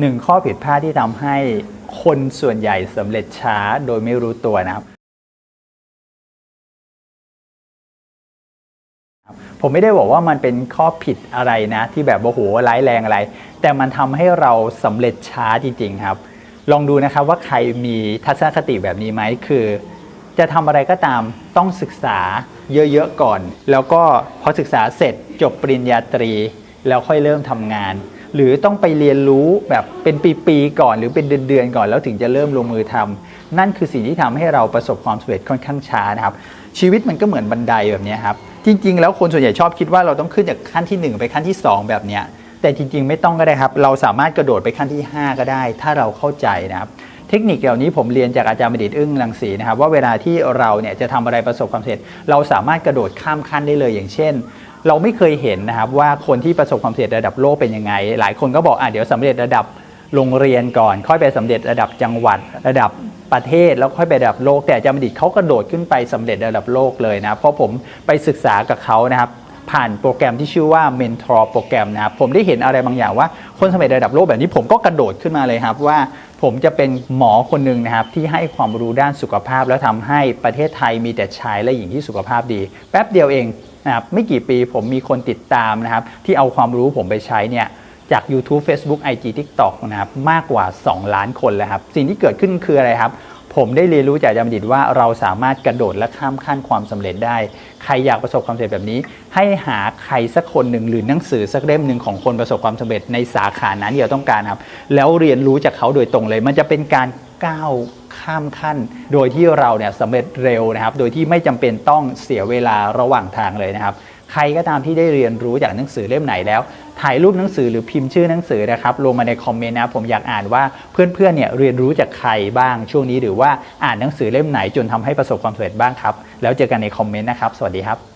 หนึ่งข้อผิดพลาดที่ทำให้คนส่วนใหญ่สำเร็จช้าโดยไม่รู้ตัวนะครับ ผมไม่ได้บอกว่ามันเป็นข้อผิดอะไรนะ ที่แบบโอ้โหร้ายแรงอะไร แต่มันทำให้เราสำเร็จช้าจริง ๆ ครับ ลองดูนะครับว่าใครมีทัศนคติแบบนี้ไหมคือ จะทำอะไรก็ตามต้องศึกษาเยอะๆก่อน แล้วก็พอศึกษาเสร็จจบปริญญาตรี แล้วค่อยเริ่มทำงาน หรือต้องไปเรียนรู้แบบเป็นปีๆก่อน หรือเป็นเดือนๆก่อนแล้วถึงจะเริ่มลงมือทำนั่นคือสิ่งที่ทำให้เราประสบความสำเร็จค่อนข้างช้านะครับ ชีวิตมันก็เหมือนบันไดแบบนี้ครับจริง ๆ แล้วคนส่วนใหญ่ชอบคิดว่าเราต้องขึ้นจากขั้นทีหนึ่1 ไปขั้นที่ 2 แบบเนี้ยแต่จริง ๆ ไม่ต้องก็ได้ครับ เราสามารถกระโดดไปขั้นที่ 5 ก็ได้ ถ้าเราเข้าใจนะครับเทคนิคเหล่านี้ผมเรียนจากอาจารย์บัณฑิตอึ้งรังสีนะครับว่าเวลาที่เราเนี่ยจะทำอะไรประสบความสำเร็จ เราสามารถกระโดดข้ามขั้นได้เลยอย่างเช่น เราไม่เคยเห็นนะครับว่าคนที่ประสบความสำเร็จระดับโลกเป็นยังไง หลายคนก็บอกอะเดี๋ยวสำเร็จระดับโรงเรียนก่อน ค่อยไปสำเร็จระดับจังหวัดระดับประเทศแล้วค่อยไประดับโลก แต่อาจารย์บัณฑิตเขากระโดดขึ้นไปสำเร็จระดับโลกเลยนะเพราะผมไปศึกษากับเขานะครับผ่านโปรแกรมที่ชื่อว่า Mentor โปรแกรมนะครับผมได้เห็นอะไรบางอย่างว่าคนสำเร็จระดับโลกแบบนี้ผมก็กระโดดขึ้นมาเลยครับว่าผมจะเป็นหมอคนหนึ่งนะครับที่ให้ความรู้ด้านสุขภาพ แล้วทำให้ประเทศไทยมีแต่ชายและหญิงที่สุขภาพดี แป๊บเดียวเอง นะครับไม่กี่ปีผมมีคนติดตามนะครับที่เอาความรู้ผมไปใช้เนี่ยจาก YouTube Facebook IG TikTok นะครับมากกว่า 2 ล้านคนแล้วครับ สิ่งที่เกิดขึ้นคืออะไรครับ ผมได้เรียนรู้จากอาจารย์บัณฑิตว่าเราสามารถกระโดดและข้ามขั้นความสำเร็จได้ ใครอยากประสบความสำเร็จแบบนี้ ให้หาใครสักคนหนึ่งหรือหนังสือสักเล่มหนึ่งของคนประสบความสำเร็จในสาขานั้นที่เราต้องการครับ แล้วเรียนรู้จากเขาโดยตรงเลย มันจะเป็นการ ก้าวข้ามขั้น โดยที่เราเนี่ยสำเร็จเร็วนะครับ โดยที่ไม่จำเป็นต้องเสียเวลาระหว่างทางเลยนะครับ ใครก็ตามที่ได้เรียนรู้จากหนังสือเล่มไหนแล้ว ถ่ายรูปหนังสือหรือพิมพ์ชื่อหนังสือนะครับ ลงมาในคอมเมนต์นะผมอยากอ่านว่าเพื่อนๆเนี่ยเรียนรู้จากใครบ้างช่วงนี้หรือว่าอ่านหนังสือเล่มไหนจนทำให้ประสบความสำเร็จบ้างครับ แล้วเจอกันในคอมเมนต์นะครับ สวัสดีครับ